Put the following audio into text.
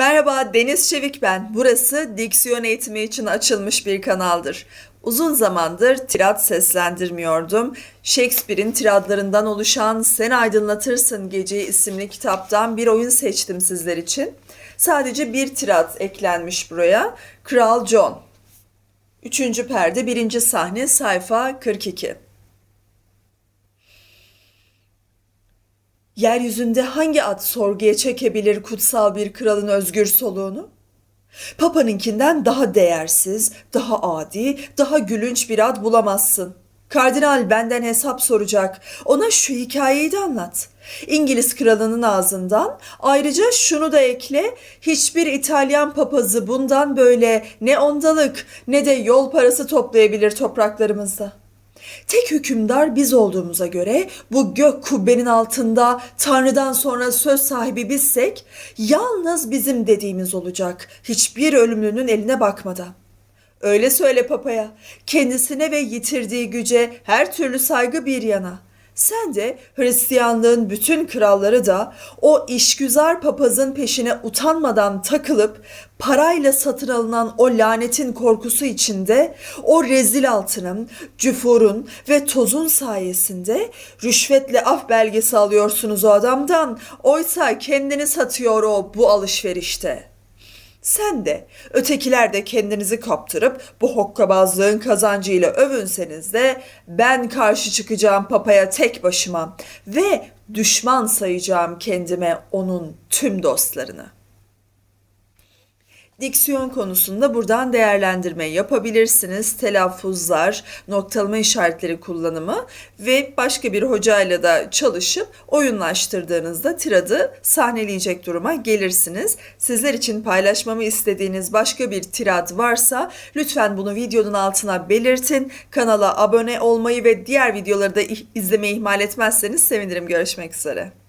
Merhaba Deniz Çevik ben. Burası diksiyon eğitimi için açılmış bir kanaldır. Uzun zamandır tirat seslendirmiyordum. Shakespeare'in tiradlarından oluşan Sen Aydınlatırsın Geceyi isimli kitaptan bir oyun seçtim sizler için. Sadece bir tirat eklenmiş buraya. Kral John. Üçüncü perde, birinci sahne, sayfa 42. Yeryüzünde hangi at sorguya çekebilir kutsal bir kralın özgür soluğunu? Papa'nınkinden daha değersiz, daha adi, daha gülünç bir ad bulamazsın. Kardinal benden hesap soracak. Ona şu hikayeyi de anlat. İngiliz kralının ağzından ayrıca şunu da ekle. Hiçbir İtalyan papazı bundan böyle ne ondalık ne de yol parası toplayabilir topraklarımızda. Tek hükümdar biz olduğumuza göre bu gök kubbenin altında Tanrı'dan sonra söz sahibi bizsek yalnız bizim dediğimiz olacak. Hiçbir ölümlünün eline bakmadan. Öyle söyle papaya. Kendisine ve yitirdiği güce her türlü saygı bir yana. Sen de Hristiyanlığın bütün kralları da o işgüzar papazın peşine utanmadan takılıp parayla satın alınan o lanetin korkusu içinde o rezil altının, cüfurun ve tozun sayesinde rüşvetle af belgesi alıyorsunuz o adamdan. Oysa kendini satıyor o bu alışverişte.'' Sen de ötekiler de kendinizi kaptırıp bu hokkabazlığın kazancıyla övünseniz de ben karşı çıkacağım papaya tek başıma ve düşman sayacağım kendime onun tüm dostlarını. Diksiyon konusunda buradan değerlendirme yapabilirsiniz. Telaffuzlar, noktalama işaretleri kullanımı ve başka bir hocayla da çalışıp oyunlaştırdığınızda tiradı sahneleyecek duruma gelirsiniz. Sizler için paylaşmamı istediğiniz başka bir tirad varsa lütfen bunu videonun altına belirtin. Kanala abone olmayı ve diğer videoları da izlemeyi ihmal etmezseniz sevinirim. Görüşmek üzere.